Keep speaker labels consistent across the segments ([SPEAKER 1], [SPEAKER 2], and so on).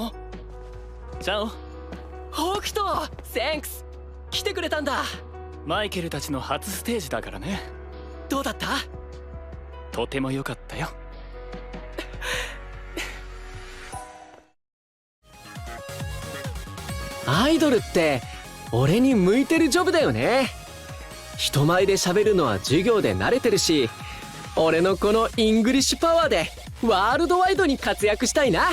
[SPEAKER 1] のチャオ北斗センクス。来てくれたんだ。マイケルたちの初ステージだからね。どうだった？とても良かったよ。
[SPEAKER 2] アイドルって俺に向いてるジョブだよね。人前で喋るのは授業で慣れてるし俺のこのイングリッシュパワーでワールドワイドに活躍したいな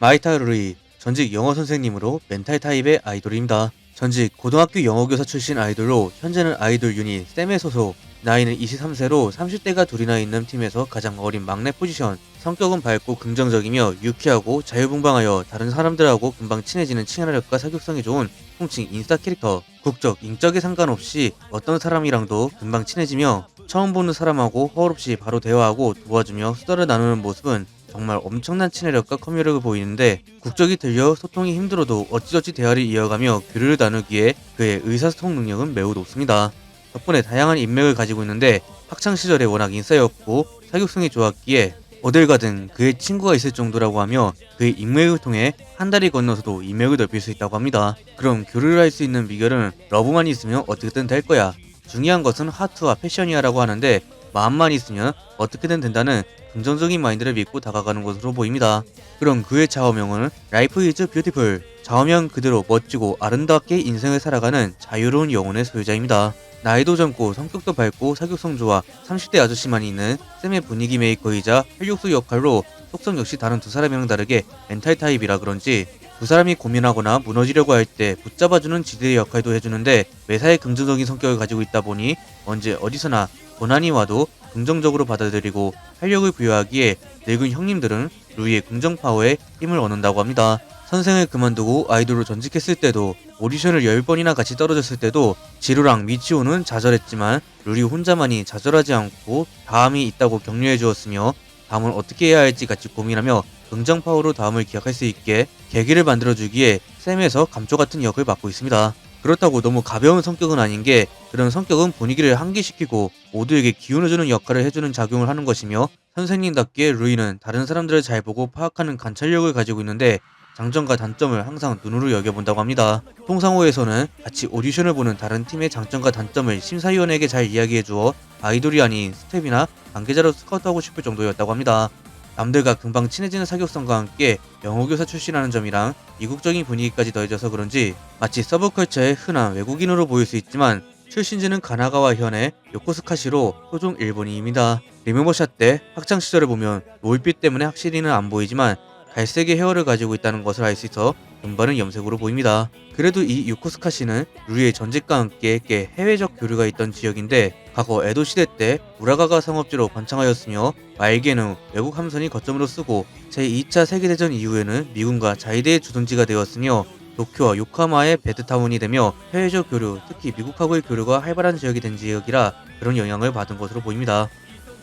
[SPEAKER 3] 마이타 루이 전직 영어 선생님으로 멘탈 타입의 아이돌입니다. 전직 고등학교 영어교사 출신 아이돌로 현재는 아이돌 유닛 쌤의 소속 나이는 23세로 30대가 둘이나 있는 팀에서 가장 어린 막내 포지션 성격은 밝고 긍정적이며 유쾌하고 자유분방하여 다른 사람들하고 금방 친해지는 친화력과 사교성이 좋은 통칭 인싸 캐릭터 국적, 인적에 상관없이 어떤 사람이랑도 금방 친해지며 처음 보는 사람하고 허울 없이 바로 대화하고 도와주며 수다를 나누는 모습은 정말 엄청난 친화력과 커뮤력을 보이는데 국적이 들려 소통이 힘들어도 어찌저찌 대화를 이어가며 교류를 나누기에 그의 의사소통 능력은 매우 높습니다. 덕분에 다양한 인맥을 가지고 있는데 학창 시절에 워낙 인싸였고 사교성이 좋았기에 어딜 가든 그의 친구가 있을 정도라고 하며 그의 인맥을 통해 한 달이 건너서도 인맥을 넓힐 수 있다고 합니다. 그럼 교류를 할 수 있는 비결은 러브만 있으면 어떻게든 될 거야. 중요한 것은 하트와 패션이야라고 하는데 마음만 있으면 어떻게든 된다는 긍정적인 마인드를 믿고 다가가는 것으로 보입니다. 그럼 그의 좌우명은 Life is Beautiful. 좌우명 그대로 멋지고 아름답게 인생을 살아가는 자유로운 영혼의 소유자입니다. 나이도 젊고 성격도 밝고 사교성 좋아 30대 아저씨만 있는 쌤의 분위기 메이커이자 활력소 역할로 속성 역시 다른 두 사람이랑 다르게 멘탈 타입이라 그런지 두 사람이 고민하거나 무너지려고 할 때 붙잡아주는 지대의 역할도 해주는데 매사에 긍정적인 성격을 가지고 있다 보니 언제 어디서나 고난이 와도 긍정적으로 받아들이고 활력을 부여하기에 늙은 형님들은 루이의 긍정 파워에 힘을 얻는다고 합니다. 선생을 그만두고 아이돌로 전직했을 때도 오디션을 10번이나 같이 떨어졌을 때도 지루랑 미치오는 좌절했지만 루리 혼자만이 좌절하지 않고 다음이 있다고 격려해 주었으며 다음을 어떻게 해야 할지 같이 고민하며 긍정 파워로 다음을 기약할 수 있게 계기를 만들어 주기에 쌤에서 감초 같은 역을 맡고 있습니다. 그렇다고 너무 가벼운 성격은 아닌 게 그런 성격은 분위기를 환기시키고 모두에게 기운을 주는 역할을 해주는 작용을 하는 것이며 선생님답게 루이는 다른 사람들을 잘 보고 파악하는 관찰력을 가지고 있는데 장점과 단점을 항상 눈으로 여겨본다고 합니다. 통상호에서는 같이 오디션을 보는 다른 팀의 장점과 단점을 심사위원에게 잘 이야기해 주어 아이돌이 아닌 스텝이나 관계자로 스카우트하고 싶을 정도였다고 합니다. 남들과 금방 친해지는 사교성과 함께 영어교사 출신이라는 점이랑 이국적인 분위기까지 더해져서 그런지 마치 서브컬처의 흔한 외국인으로 보일 수 있지만 출신지는 가나가와 현의 요코스카시로 토종 일본인입니다. 리메모샷 때 학창 시절을 보면 노을빛 때문에 확실히는 안 보이지만 갈색의 헤어를 가지고 있다는 것을 알 수 있어 금발은 염색으로 보입니다. 그래도 이 유코스카시는 루이의 전직과 함께 꽤 해외적 교류가 있던 지역인데 과거 에도 시대 때 우라가가 상업지로 번창하였으며 말기에는 외국 함선이 거점으로 쓰고 제2차 세계대전 이후에는 미군과 자위대의 주둔지가 되었으며 도쿄와 요코하마의 베드타운이 되며 해외적 교류, 특히 미국하고의 교류가 활발한 지역이 된 지역이라 그런 영향을 받은 것으로 보입니다.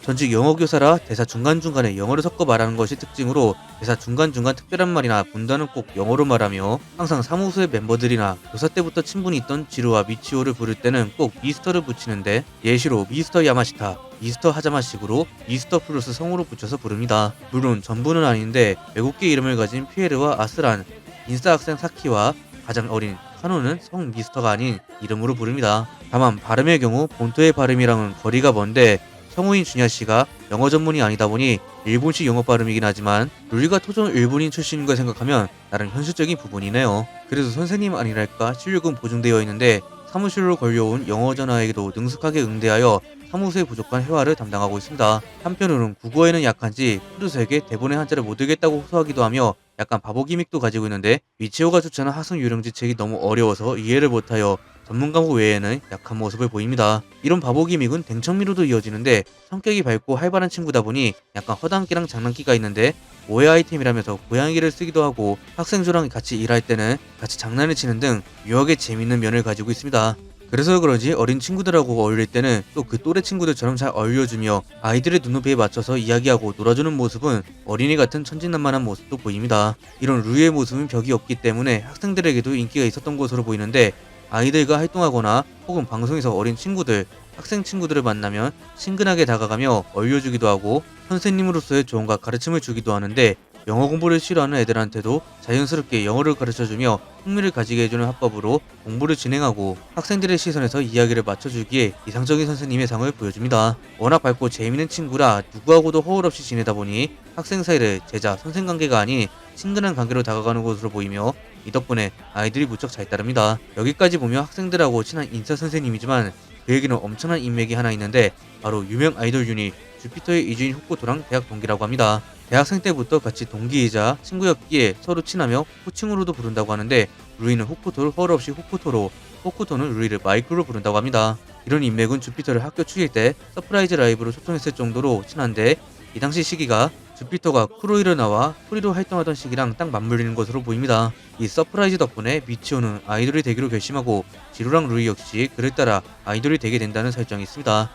[SPEAKER 3] 전직 영어 교사라 대사 중간중간에 영어를 섞어 말하는 것이 특징으로 대사 중간중간 특별한 말이나 문단은 꼭 영어로 말하며 항상 사무소의 멤버들이나 교사 때부터 친분이 있던 지루와 미치오를 부를 때는 꼭 미스터를 붙이는데 예시로 미스터 야마시타, 미스터 하자마식으로 미스터 플러스 성으로 붙여서 부릅니다. 물론 전부는 아닌데 외국계 이름을 가진 피에르와 아스란, 인싸 학생 사키와 가장 어린 카노는 성 미스터가 아닌 이름으로 부릅니다. 다만 발음의 경우 본토의 발음이랑은 거리가 먼데 성우인 준야 씨가 영어 전문이 아니다 보니 일본식 영어 발음이긴 하지만 루리가 토종 일본인 출신인 걸 생각하면 나름 현실적인 부분이네요. 그래서 선생님 아니랄까 실력은 보증되어 있는데 사무실로 걸려온 영어 전화에게도 능숙하게 응대하여 사무소의 부족한 회화를 담당하고 있습니다. 한편으로는 국어에는 약한지 프루스에게 대본의 한자를 못 읽겠다고 호소하기도 하며 약간 바보 기믹도 가지고 있는데 미치오가 추천한 학생 유령 지 책이 너무 어려워서 이해를 못하여 전문 과목 외에는 약한 모습을 보입니다. 이런 바보 기믹은 댕청미로도 이어지는데 성격이 밝고 활발한 친구다 보니 약간 허당끼랑 장난기가 있는데 오해 아이템이라면서 고양이를 쓰기도 하고 학생조랑 같이 일할 때는 같이 장난을 치는 등 유혹의 재밌는 면을 가지고 있습니다. 그래서 그런지 어린 친구들하고 어울릴 때는 또 그 또래 친구들처럼 잘 어울려주며 아이들의 눈높이에 맞춰서 이야기하고 놀아주는 모습은 어린이 같은 천진난만한 모습도 보입니다. 이런 루이의 모습은 벽이 없기 때문에 학생들에게도 인기가 있었던 것으로 보이는데 아이들과 활동하거나 혹은 방송에서 어린 친구들 학생 친구들을 만나면 친근하게 다가가며 얼려주기도 하고 선생님으로서의 조언과 가르침을 주기도 하는데 영어 공부를 싫어하는 애들한테도 자연스럽게 영어를 가르쳐주며 흥미를 가지게 해주는 화법으로 공부를 진행하고 학생들의 시선에서 이야기를 맞춰주기에 이상적인 선생님의 상을 보여줍니다. 워낙 밝고 재미있는 친구라 누구하고도 허울 없이 지내다 보니 학생 사이를 제자 선생 관계가 아닌 친근한 관계로 다가가는 것으로 보이며 이 덕분에 아이들이 무척 잘 따릅니다. 여기까지 보면 학생들하고 친한 인싸 선생님이지만 그에게는 엄청난 인맥이 하나 있는데 바로 유명 아이돌 유닛 주피터의 이주인 후코토랑 대학 동기라고 합니다. 대학생 때부터 같이 동기이자 친구였기에 서로 친하며 호칭으로도 부른다고 하는데 루이는 후코토를 헐없이 후코토로 호코토는 루이를 마이크로 부른다고 합니다. 이런 인맥은 주피터를 학교 축일 때 서프라이즈 라이브로 초청했을 정도로 친한데 이 당시 시기가 주피터가 크로이로 나와 프리로 활동하던 시기랑 딱 맞물리는 것으로 보입니다. 이 서프라이즈 덕분에 미치오는 아이돌이 되기로 결심하고 지루랑 루이 역시 그를 따라 아이돌이 되게 된다는 설정이 있습니다.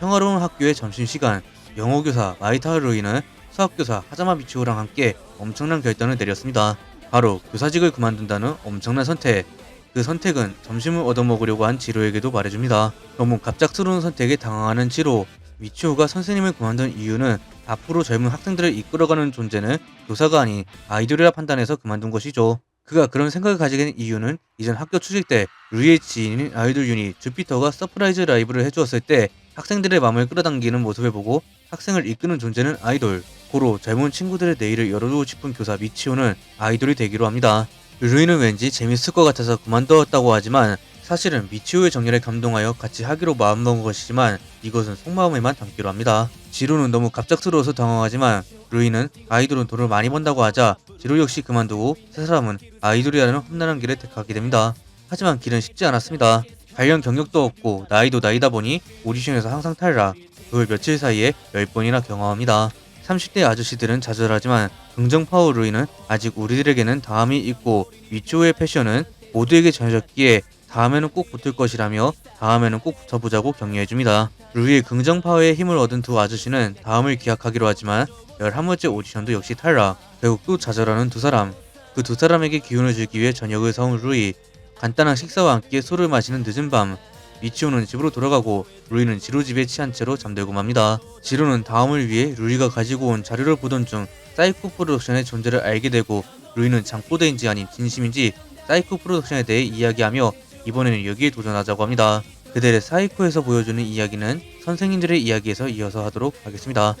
[SPEAKER 3] 평화로운 학교의 점심시간 영어교사 마이타 루이는 수학교사 하자마 미치오랑 함께 엄청난 결단을 내렸습니다. 바로 교사직을 그만둔다는 엄청난 선택. 그 선택은 점심을 얻어먹으려고 한 지로에게도 말해줍니다. 너무 갑작스러운 선택에 당황하는 지로. 미치오가 선생님을 그만둔 이유는 앞으로 젊은 학생들을 이끌어가는 존재는 교사가 아닌 아이돌이라 판단해서 그만둔 것이죠. 그가 그런 생각을 가지게 된 이유는 이전 학교 추직 때 루이의 지인인 아이돌 유닛 주피터가 서프라이즈 라이브를 해주었을 때 학생들의 마음을 끌어당기는 모습을 보고 학생을 이끄는 존재는 아이돌. 고로 젊은 친구들의 내일을 열어주고 싶은 교사 미치오는 아이돌이 되기로 합니다. 루이는 왠지 재밌을 것 같아서 그만두었다고 하지만 사실은 미치오의 정열에 감동하여 같이 하기로 마음먹은 것이지만 이것은 속마음에만 담기로 합니다. 지로는 너무 갑작스러워서 당황하지만 루이는 아이돌은 돈을 많이 번다고 하자 지로 역시 그만두고 세 사람은 아이돌이라는 험난한 길을 택하게 됩니다. 하지만 길은 쉽지 않았습니다. 관련 경력도 없고 나이도 나이다 보니 오디션에서 항상 탈락. 그걸 며칠 사이에 10번이나 경험합니다. 30대 아저씨들은 좌절하지만 긍정 파워 루이는 아직 우리들에게는 다음이 있고 미초의 패션은 모두에게 전해졌기에 다음에는 꼭 붙을 것이라며 다음에는 꼭 붙어보자고 격려해줍니다. 루이의 긍정 파워에 힘을 얻은 두 아저씨는 다음을 기약하기로 하지만 11번째 오디션도 역시 탈락. 결국 또 좌절하는 두 사람. 그 두 사람에게 기운을 주기 위해 저녁을 사온 루이. 간단한 식사와 함께 술을 마시는 늦은 밤 미치오는 집으로 돌아가고 루이는 지로 집에 취한 채로 잠들고 맙니다. 지로는 다음을 위해 루이가 가지고 온 자료를 보던 중 사이코 프로덕션의 존재를 알게 되고 루이는 장꼬대인지 아닌 진심인지 사이코 프로덕션에 대해 이야기하며 이번에는 여기에 도전하자고 합니다. 그들의 사이코에서 보여주는 이야기는 선생님들의 이야기에서 이어서 하도록 하겠습니다.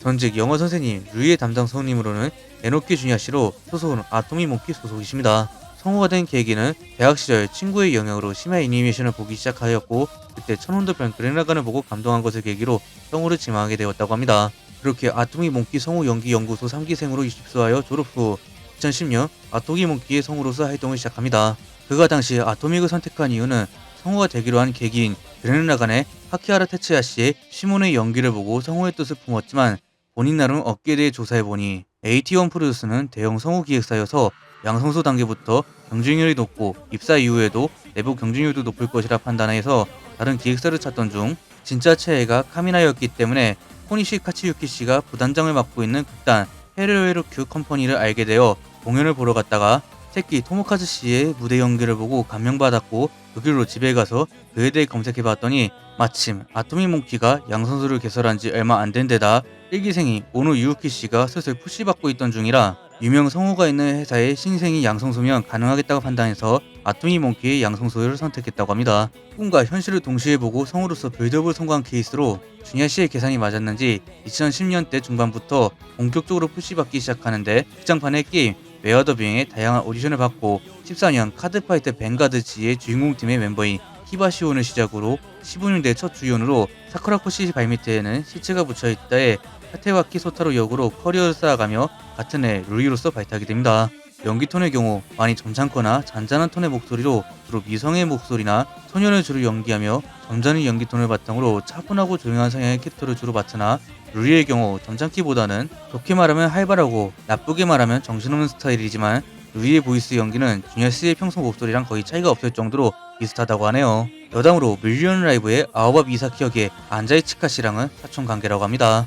[SPEAKER 3] 전직 영어 선생님 루이의 담당 성우님으로는 에노키 주니아 씨로 소속은 아토미 몽키 소속이십니다. 성우가 된 계기는 대학 시절 친구의 영향으로 심야 애니메이션을 보기 시작하였고 그때 천원도편 그레나간을 보고 감동한 것을 계기로 성우를 지망하게 되었다고 합니다. 그렇게 아토미 몽키 성우 연기 연구소 3기생으로 입소하여 졸업 후 2010년 아토미 몽키의 성우로서 활동을 시작합니다. 그가 당시 아토믹을 선택한 이유는 성우가 되기로 한 계기인 그레나간의 하키하라 테츠야 씨의 시몬의 연기를 보고 성우의 뜻을 품었지만 본인 나름 업계에 대해 조사해보니 AT1 프로듀스는 대형 성우 기획사여서 양성소 단계부터 경쟁률이 높고 입사 이후에도 내부 경쟁률도 높을 것이라 판단해서 다른 기획사를 찾던 중 진짜 최애가 카미나였기 때문에 코니시 카치유키 씨가 부단장을 맡고 있는 극단 헤르웨르큐 컴퍼니를 알게 되어 공연을 보러 갔다가 새끼 토모카즈 씨의 무대 연기를 보고 감명받았고 그 길로 집에 가서 그에 대해 검색해봤더니 마침 아토미 몽키가 양선수를 개설한 지 얼마 안 된 데다 1기생이 오노 유우키 씨가 슬슬 푸시받고 있던 중이라 유명 성우가 있는 회사의 신생이 양성소면 가능하겠다고 판단해서 아토미 몽키의 양성소를 선택했다고 합니다. 꿈과 현실을 동시에 보고 성우로서 빌드업을 성공한 케이스로 주니아 씨의 계산이 맞았는지 2010년대 중반부터 본격적으로 푸시받기 시작하는데 극장판의 게임 웨어 더빙에 다양한 오디션을 받고 14년 카드파이트 뱅가드 지의 주인공팀의 멤버인 히바시온을 시작으로 15년대 첫 주연으로 사쿠라코시 발밑에는 시체가 붙여있다에 타테와키 소타로 역으로 커리어를 쌓아가며 같은 해 루이로서 발탁이 됩니다. 연기 톤의 경우 많이 점잖거나 잔잔한 톤의 목소리로 주로 미성의 목소리나 소년을 주로 연기하며 점잖은 연기 톤을 바탕으로 차분하고 조용한 성향의 캐릭터를 주로 맡으나 루이의 경우 점잖기보다는 좋게 말하면 활발하고 나쁘게 말하면 정신없는 스타일이지만 루이의 보이스 연기는 주니어 씨의 평소 목소리랑 거의 차이가 없을 정도로 비슷하다고 하네요. 여담으로 밀리언 라이브의 아오밥 이사키역의 안자이 치카 씨랑은 사촌 관계라고 합니다.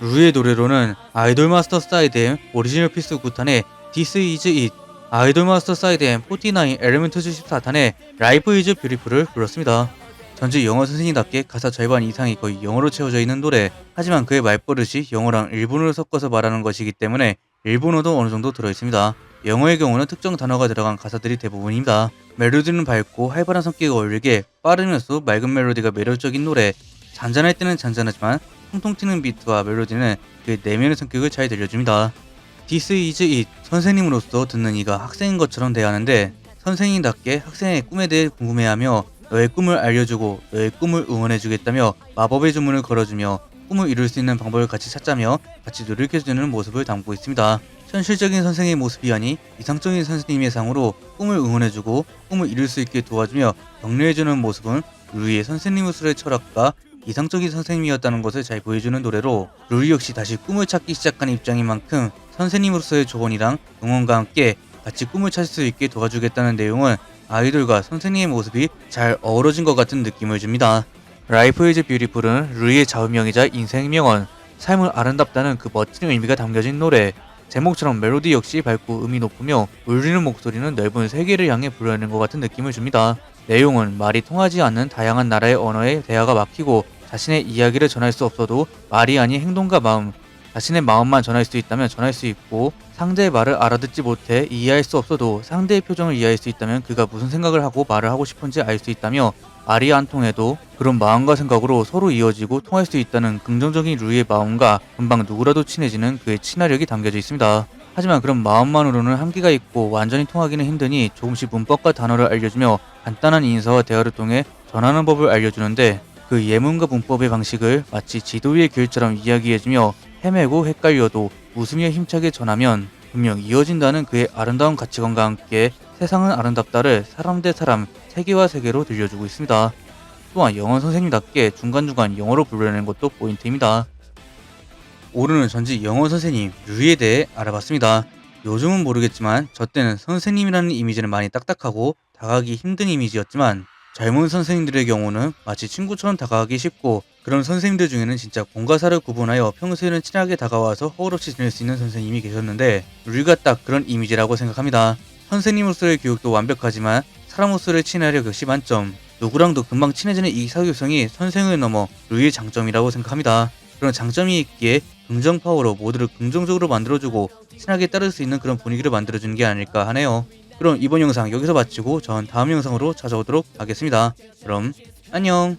[SPEAKER 3] 루의 노래로는 아이돌 마스터 사이드엠 오리지널 피스 9탄의 This is it, 아이돌 마스터 사이드엠 49 엘리멘트즈 14탄의 라이프 이즈 뷰리풀을 불렀습니다. 전주 영어 선생님답게 가사 절반 이상이 거의 영어로 채워져 있는 노래. 하지만 그의 말버릇이 영어랑 일본어를 섞어서 말하는 것이기 때문에 일본어도 어느 정도 들어있습니다. 영어의 경우는 특정 단어가 들어간 가사들이 대부분입니다. 멜로디는 밝고 활발한 성격이 어울리게 빠르면서 맑은 멜로디가 매력적인 노래 잔잔할 때는 잔잔하지만 통통 튀는 비트와 멜로디는 그 내면의 성격을 잘 들려줍니다. This is it 선생님으로서 듣는 이가 학생인 것처럼 대하는데 선생님답게 학생의 꿈에 대해 궁금해하며 너의 꿈을 알려주고 너의 꿈을 응원해주겠다며 마법의 주문을 걸어주며 꿈을 이룰 수 있는 방법을 같이 찾자며 같이 노력해주는 모습을 담고 있습니다. 현실적인 선생의 모습이 아니 이상적인 선생님의 상으로 꿈을 응원해주고 꿈을 이룰 수 있게 도와주며 격려해주는 모습은 루이의 선생님으로서의 철학과 이상적인 선생님이었다는 것을 잘 보여주는 노래로 루이 역시 다시 꿈을 찾기 시작한 입장인 만큼 선생님으로서의 조언이랑 응원과 함께 같이 꿈을 찾을 수 있게 도와주겠다는 내용은 아이돌과 선생님의 모습이 잘 어우러진 것 같은 느낌을 줍니다. 라이프 이즈 뷰티풀은 루이의 좌우명이자 인생 명언, 삶은 아름답다는 그 멋진 의미가 담겨진 노래, 제목처럼 멜로디 역시 밝고 음이 높으며 울리는 목소리는 넓은 세계를 향해 불러내는 것 같은 느낌을 줍니다. 내용은 말이 통하지 않는 다양한 나라의 언어에 대화가 막히고 자신의 이야기를 전할 수 없어도 말이 아닌 행동과 마음, 자신의 마음만 전할 수 있다면 전할 수 있고 상대의 말을 알아듣지 못해 이해할 수 없어도 상대의 표정을 이해할 수 있다면 그가 무슨 생각을 하고 말을 하고 싶은지 알 수 있다며 말이 안 통해도 그런 마음과 생각으로 서로 이어지고 통할 수 있다는 긍정적인 루이의 마음과 금방 누구라도 친해지는 그의 친화력이 담겨져 있습니다. 하지만 그런 마음만으로는 한계가 있고 완전히 통하기는 힘드니 조금씩 문법과 단어를 알려주며 간단한 인사와 대화를 통해 전하는 법을 알려주는데 그 예문과 문법의 방식을 마치 지도 위의 길처럼 이야기해주며 헤매고 헷갈려도 웃으며 힘차게 전하면 분명 이어진다는 그의 아름다운 가치관과 함께 세상은 아름답다를 사람 대 사람, 세계와 세계로 들려주고 있습니다. 또한 영어 선생님답게 중간중간 영어로 불러내는 것도 포인트입니다. 오늘은 전직 영어 선생님 류에 대해 알아봤습니다. 요즘은 모르겠지만 저 때는 선생님이라는 이미지는 많이 딱딱하고 다가가기 힘든 이미지였지만 젊은 선생님들의 경우는 마치 친구처럼 다가가기 쉽고 그런 선생님들 중에는 진짜 공과사를 구분하여 평소에는 친하게 다가와서 허울없이 지낼 수 있는 선생님이 계셨는데 류가 딱 그런 이미지라고 생각합니다. 선생님으로서의 교육도 완벽하지만 사람으로서의 친화력 역시 만점 누구랑도 금방 친해지는 이 사교성이 선생을 넘어 류의 장점이라고 생각합니다. 그런 장점이 있기에 긍정 파워로 모두를 긍정적으로 만들어주고 친하게 따를 수 있는 그런 분위기를 만들어주는 게 아닐까 하네요. 그럼 이번 영상 여기서 마치고 전 다음 영상으로 찾아오도록 하겠습니다. 그럼 안녕.